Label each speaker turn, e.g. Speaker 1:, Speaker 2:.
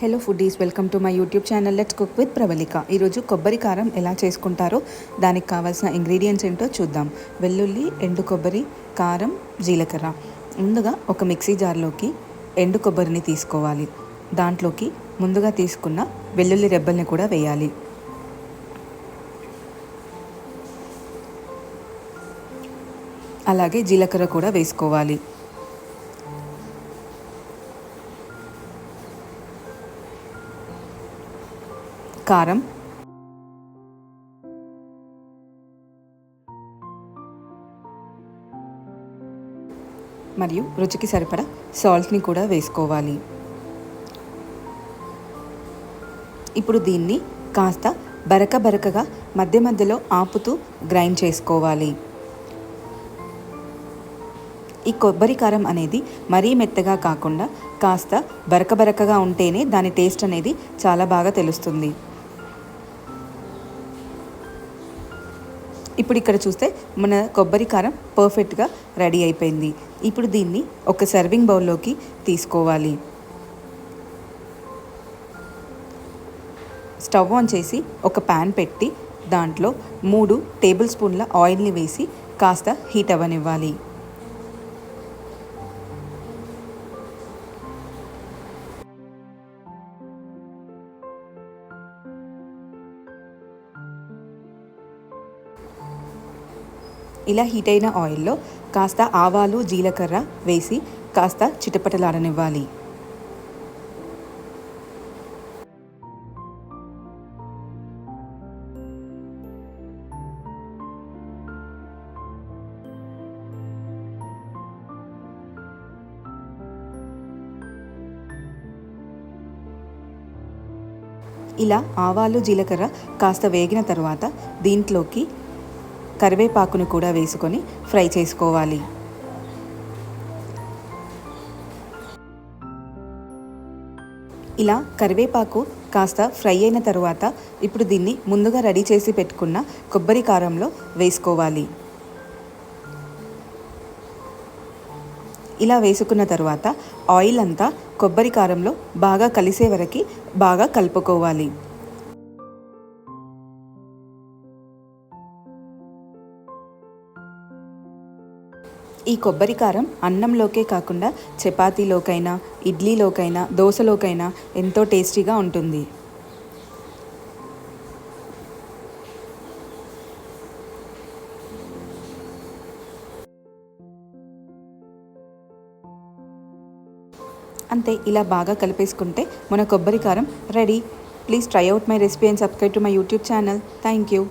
Speaker 1: Hello foodies welcome to my YouTube channel let's cook with Pravalika ఈరోజు కొబ్బరి కారం ఎలా చేసుకుంటారో దానికి కావాల్సిన ఇంగ్రీడియంట్స్ ఏంటో చూద్దాం. వెల్లుల్లి ఎండు కొబ్బరి కారం జీలకర్ర. ముందుగా ఒక మిక్సీ జార్లోకి ఎండు కొబ్బరిని తీసుకోవాలి. దాంట్లోకి ముందుగా తీసుకున్న వెల్లుల్లి రెబ్బల్ని కూడా వేయాలి. అలాగే జీలకర్ర కూడా వేసుకోవాలి. కారం మరియు రుచికి సరిపడా సాల్ట్ని కూడా వేసుకోవాలి. ఇప్పుడు దీన్ని కాస్త బరక బరకగా మధ్య మధ్యలో ఆపుతూ గ్రైండ్ చేసుకోవాలి. ఈ కొబ్బరి కారం అనేది మరీ మెత్తగా కాకుండా కాస్త బరక బరకగా ఉంటేనే దాని టేస్ట్ అనేది చాలా బాగా తెలుస్తుంది. ఇప్పుడు ఇక్కడ చూస్తే మన కొబ్బరి కారం పర్ఫెక్ట్గా రెడీ అయిపోయింది. ఇప్పుడు దీన్ని ఒక సర్వింగ్ బౌల్లోకి తీసుకోవాలి. స్టవ్ ఆన్ చేసి ఒక ప్యాన్ పెట్టి దాంట్లో మూడు టేబుల్ స్పూన్ల ఆయిల్ని వేసి కాస్త హీట్ అవ్వనివ్వాలి. ఇలా హీట్ అయిన ఆయిల్లో కాస్త ఆవాలు జీలకర్ర వేసి కాస్త చిటపటలాడనివ్వాలి. ఇలా ఆవాలు జీలకర్ర కాస్త వేగిన తర్వాత దీంట్లోకి కరివేపాకును కూడా వేసుకొని ఫ్రై చేసుకోవాలి. ఇలా కరివేపాకు కాస్త ఫ్రై అయిన తర్వాత ఇప్పుడు దీన్ని ముందుగా రెడీ చేసి పెట్టుకున్న కొబ్బరి కారంలో వేసుకోవాలి. ఇలా వేసుకున్న తర్వాత ఆయిల్ అంతా కొబ్బరి కారంలో బాగా కలిసే వరకు బాగా కలుపుకోవాలి. ఈ కొబ్బరి కారం అన్నంలోకే కాకుండా చపాతీలోకైనా ఇడ్లీలోకైనా దోశలోకైనా ఎంతో టేస్టీగా ఉంటుంది. అంతే ఇలా బాగా కలిపేసుకుంటే మన కొబ్బరి కారం ready. Please try out my recipe and subscribe to my YouTube channel. Thank you.